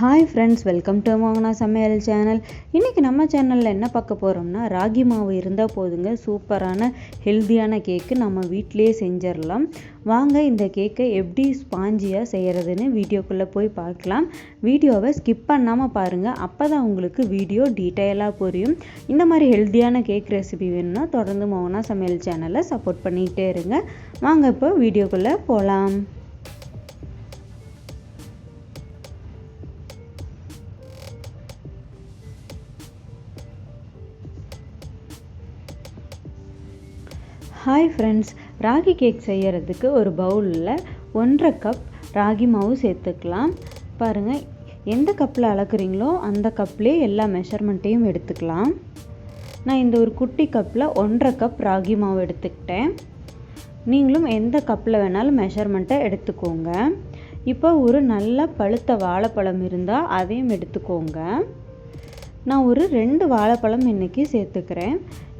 Hi friends welcome to மோகனா சமையல் channel இன்றைக்கி நம்ம சேனலில் என்ன பார்க்க போகிறோம்னா ராகி மாவு இருந்தால் போதுங்க. சூப்பரான ஹெல்த்தியான கேக்கு நம்ம வீட்டிலேயே செஞ்சிடலாம். வாங்க இந்த கேக்கை எப்படி ஸ்பாஞ்சியாக செய்கிறதுன்னு வீடியோக்குள்ளே போய் பார்க்கலாம். வீடியோவை ஸ்கிப் பண்ணாமல் பாருங்கள் அப்போ தான் உங்களுக்கு வீடியோ டீட்டெயிலாக புரியும். இந்த மாதிரி ஹெல்த்தியான கேக் ரெசிபி வேணும்னா தொடர்ந்து மோகனா சமையல் சேனலை சப்போர்ட் பண்ணிகிட்டே இருங்க. வாங்க இப்போ வீடியோக்குள்ளே போகலாம் ஹாய் ஃப்ரெண்ட்ஸ் ராகி கேக் செய்கிறதுக்கு ஒரு பவுலில் ஒன்றரை கப் ராகி மாவு சேர்த்துக்கலாம். பாருங்கள் எந்த கப்பில் அளக்குறீங்களோ அந்த கப்லேயே எல்லா மெஷர்மெண்ட்டையும் எடுத்துக்கலாம். நான் இந்த ஒரு குட்டி கப்பில் ஒன்றரை கப் ராகி மாவு எடுத்துக்கிட்டேன். நீங்களும் எந்த கப்பில் வேணாலும் மெஷர்மெண்ட்டை எடுத்துக்கோங்க. இப்போ ஒரு நல்ல பழுத்த வாழைப்பழம் இருந்தால் அதையும் எடுத்துக்கோங்க. நான் ஒரு ரெண்டு வாழைப்பழம் இன்றைக்கி சேர்த்துக்கிறேன்.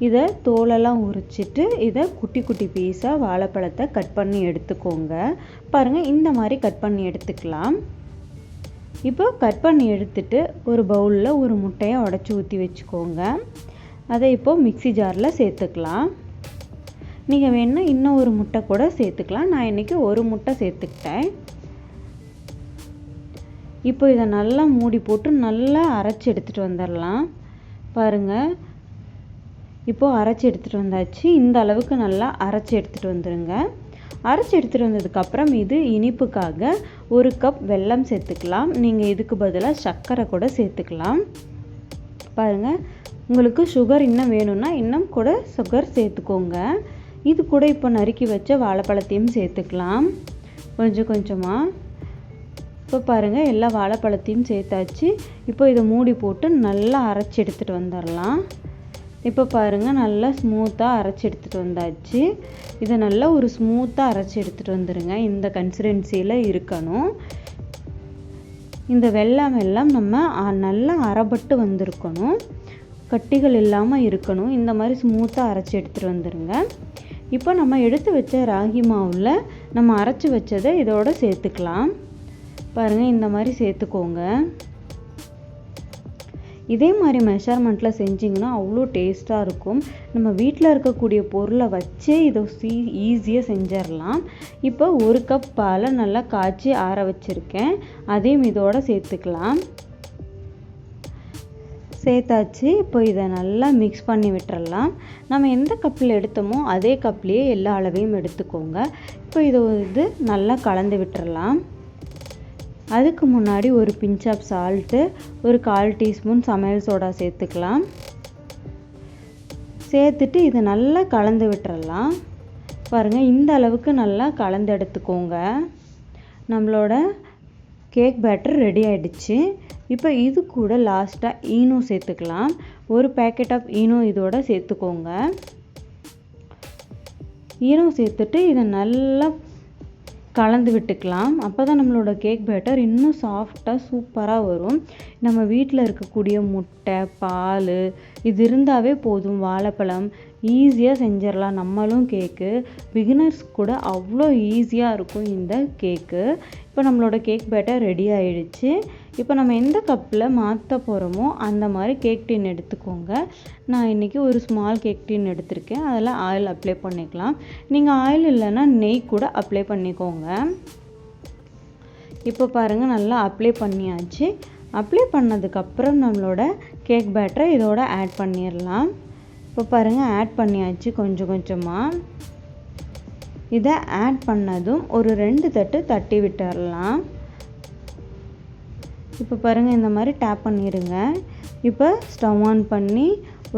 இதை தோலெல்லாம் உரிச்சிட்டு இதை குட்டி குட்டி பீஸாக வாழைப்பழத்தை கட் பண்ணி எடுத்துக்கோங்க. பாருங்கள் இந்த மாதிரி கட் பண்ணி எடுத்துக்கலாம். இப்போ கட் பண்ணி எடுத்துட்டு ஒரு பவுலில் ஒரு முட்டையை உடச்சி ஊற்றி வச்சுக்கோங்க. அதை இப்போது மிக்சி ஜாரில் சேர்த்துக்கலாம். நீங்கள் வேணால் இன்னும் ஒரு முட்டை கூட சேர்த்துக்கலாம். நான் இன்றைக்கி ஒரு முட்டை சேர்த்துக்கிட்டேன். இப்போ இதை நல்லா மூடி போட்டு நல்லா அரைச்சி எடுத்துகிட்டு வந்துடலாம். பாருங்கள் இப்போது அரைச்சி எடுத்துகிட்டு வந்தாச்சு. இந்த அளவுக்கு நல்லா அரைச்சி எடுத்துகிட்டு வந்துடுங்க அரைச்சி எடுத்துகிட்டு வந்ததுக்கப்புறம் இது இனிப்புக்காக ஒரு கப் வெல்லம் சேர்த்துக்கலாம். நீங்கள் இதுக்கு பதிலாக சர்க்கரை கூட சேர்த்துக்கலாம். பாருங்கள் உங்களுக்கு சுகர் இன்னும் வேணும்னா இன்னும் கூட சுகர் சேர்த்துக்கோங்க. இது கூட இப்போ நறுக்கி வச்ச வாழைப்பழத்தையும் சேர்த்துக்கலாம். கொஞ்சம் கொஞ்சமாக இப்போ பாருங்கள் எல்லா வாழைப்பழத்தையும் சேர்த்தாச்சு. இப்போ இதை மூடி போட்டு நல்லா அரைச்சி எடுத்துகிட்டு வந்துடலாம். இப்போ பாருங்கள் நல்லா ஸ்மூத்தாக அரைச்சி எடுத்துகிட்டு வந்தாச்சு. இதை நல்லா ஒரு ஸ்மூத்தாக அரைச்சி எடுத்துகிட்டு வந்துடுங்க இந்த கன்சிஸ்டன்சியில் இருக்கணும். இந்த வெள்ளம் எல்லாம் நம்ம நல்லா அரைப்பட்டு வந்திருக்கணும். கட்டிகள் இல்லாமல் இருக்கணும். இந்த மாதிரி ஸ்மூத்தாக அரைச்சி எடுத்துகிட்டு வந்துடுங்க இப்போ நம்ம எடுத்து வச்ச ராகி மாவில் நம்ம அரைச்சி வச்சதை இதோட சேர்த்துக்கலாம். பாருங்கள் இந்த மாதிரி சேர்த்துக்கோங்க. இதே மாதிரி மெஷர்மெண்ட்டில் செஞ்சிங்கன்னா அவ்வளோ டேஸ்ட்டாக இருக்கும். நம்ம வீட்டில் இருக்கக்கூடிய பொருளை வச்சே இதை சீ ஈஸியாக செஞ்சிடலாம். இப்போ ஒரு கப் பாலை நல்லா காய்ச்சி ஆற வச்சுருக்கேன். அதையும் இதோட சேர்த்துக்கலாம். சேர்த்தாச்சு. இப்போ இதை நல்லா மிக்ஸ் பண்ணி விட்டுறலாம். நம்ம எந்த கப்பில் எடுத்தோமோ அதே கப்லேயே எல்லா அளவையும் எடுத்துக்கோங்க. இப்போ இதை இது நல்லா கலந்து விட்டுறலாம். அதுக்கு முன்னாடி ஒரு பிஞ்ச் ஆஃப் சால்ட்டு ஒரு கால் டீஸ்பூன் சமையல் சோடா சேர்த்துக்கலாம். சேர்த்துட்டு இதை நல்லா கலந்து விட்டுறலாம். பாருங்கள் இந்த அளவுக்கு நல்லா கலந்து எடுத்துக்கோங்க. நம்மளோட கேக் பேட்டர் ரெடி ஆகிடுச்சு இப்போ இது கூட லாஸ்ட்டாக ஈனோ சேர்த்துக்கலாம். ஒரு பேக்கெட் ஆஃப் ஈனோ இதோட சேர்த்துக்கோங்க. ஈனோ சேர்த்துட்டு இதை நல்லா கலந்து விட்டுக்கலாம். அப்போ தான் நம்மளோட கேக் பேட்டர் இன்னும் சாஃப்டாக சூப்பராக வரும். நம்ம வீட்டில் இருக்கக்கூடிய முட்டை பால் இது இருந்தாவே போதும். வாழைப்பழம் ஈஸியாக செஞ்சிடலாம். நம்மளும் கேக்கு பிகினர்ஸ் கூட அவ்வளோ ஈஸியாக இருக்கும் இந்த கேக்கு இப்போ நம்மளோட கேக் பேட்டர் ரெடி ஆகிடுச்சு இப்போ நம்ம எந்த கப்பில் மாற்ற போகிறோமோ அந்த மாதிரி கேக் டின் எடுத்துக்கோங்க. நான் இன்றைக்கி ஒரு ஸ்மால் கேக் டின் எடுத்திருக்கேன். அதில் ஆயில் அப்ளை பண்ணிக்கலாம். நீங்கள் ஆயில் இல்லைன்னா நெய் கூட அப்ளை பண்ணிக்கோங்க. இப்போ பாருங்கள் நல்லா அப்ளை பண்ணியாச்சு. அப்ளை பண்ணதுக்கப்புறம் நம்மளோட கேக் பேட்டரை இதோட ஆட் பண்ணிடலாம் இப்போ பாருங்கள் ஆட் பண்ணியாச்சு கொஞ்சம் கொஞ்சமாக இதை ஆட் பண்ணதும் ஒரு ரெண்டு தட்டு தட்டி விட்டுடலாம் இப்போ பாருங்கள் இந்த மாதிரி டேப் பண்ணிடுங்க இப்போ ஸ்டவ் ஆன் பண்ணி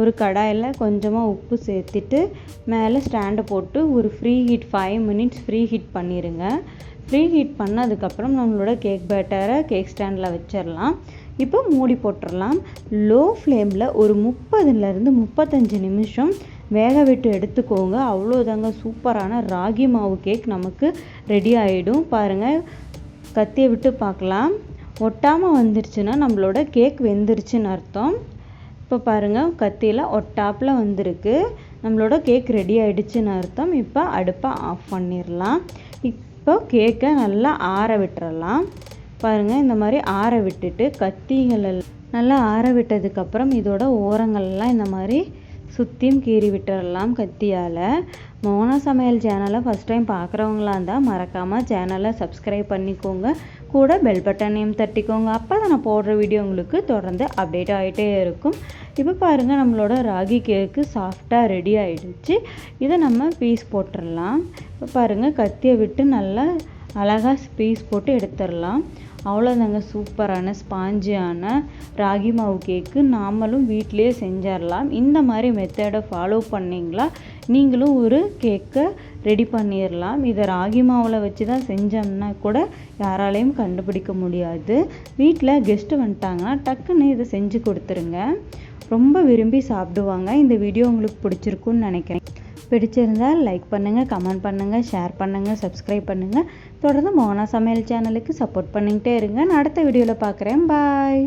ஒரு கடாயில் கொஞ்சமாக உப்பு சேர்த்துட்டு மேலே ஸ்டாண்டை போட்டு ஒரு preheat five minutes preheat பண்ணிடுங்க ஃப்ரீ ஹீட் பண்ணதுக்கப்புறம் நம்மளோட கேக் பேட்டரை கேக் ஸ்டாண்டில் வச்சிடலாம் இப்போ மூடி போட்டுடலாம் லோ ஃப்ளேமில் ஒரு முப்பதுலேருந்து முப்பத்தஞ்சு நிமிஷம் வேக விட்டு எடுத்துக்கோங்க. அவ்வளோதாங்க சூப்பரான ராகி மாவு கேக் நமக்கு ரெடி ஆகிடும் பாருங்கள் கத்தியை விட்டு பார்க்கலாம். ஒட்டாமல் வந்துருச்சுன்னா நம்மளோட கேக் வெந்துருச்சுன்னு அர்த்தம். இப்போ பாருங்கள் கத்தியில் ஒட்டாப்பில் வந்திருக்கு. நம்மளோட கேக் ரெடி ஆகிடுச்சுன்னு அர்த்தம். இப்போ அடுப்பை ஆஃப் பண்ணிடலாம் இப்போ கேக்கை நல்லா ஆற விட்டுறலாம். பாருங்கள் இந்த மாதிரி ஆற விட்டுட்டு கத்திகள் நல்லா ஆற விட்டதுக்கப்புறம் இதோட ஓரங்கள்லாம் இந்த மாதிரி சுற்றியும் கீறி விட்டுறலாம் கத்தியால். மோனா சமையல் சேனலை ஃபஸ்ட் டைம் பார்க்குறவங்களா இருந்தால் மறக்காமல் சேனலை சப்ஸ்கிரைப் பண்ணிக்கோங்க. கூட பெல் பட்டனையும் தட்டிக்கோங்க. அப்போ தான் நான் போடுற வீடியோ உங்களுக்கு தொடர்ந்து அப்டேட் ஆகிட்டே இருக்கும். இப்போ பாருங்கள் நம்மளோட ராகி கேக்கு சாஃப்டாக ரெடி ஆகிடுச்சு இதை நம்ம பீஸ் போட்டுடலாம் இப்போ பாருங்கள் கத்தியை விட்டு நல்லா அழகாக பீஸ் போட்டு எடுத்துடலாம். அவ்வளோதாங்க சூப்பரான ஸ்பாஞ்சியான ராகி மாவு கேக்கு நாமளும் வீட்டிலே செஞ்சிடலாம். இந்த மாதிரி மெத்தடை ஃபாலோ பண்ணிங்களா? நீங்களும் ஒரு கேக்கை ரெடி பண்ணிடலாம். இதை ராகி மாவில் வச்சு தான் செஞ்சோம்னா கூட யாராலையும் கண்டுபிடிக்க முடியாது. வீட்டில் கெஸ்ட்டு வந்துட்டாங்கன்னா டக்குன்னு இதை செஞ்சு கொடுத்துருங்க. ரொம்ப விரும்பி சாப்பிடுவாங்க. இந்த வீடியோ உங்களுக்கு பிடிச்சிருக்குன்னு நினைக்கிறேன். பிடிச்சிருந்தால் லைக் பண்ணுங்கள் கமெண்ட் பண்ணுங்கள் ஷேர் பண்ணுங்கள் சப்ஸ்கிரைப் பண்ணுங்கள் தொடர்ந்து மோனா சமையல் சேனலுக்கு சப்போர்ட் பண்ணிக்கிட்டே இருங்க. நான் அடுத்த வீடியோவில் பார்க்குறேன். பாய்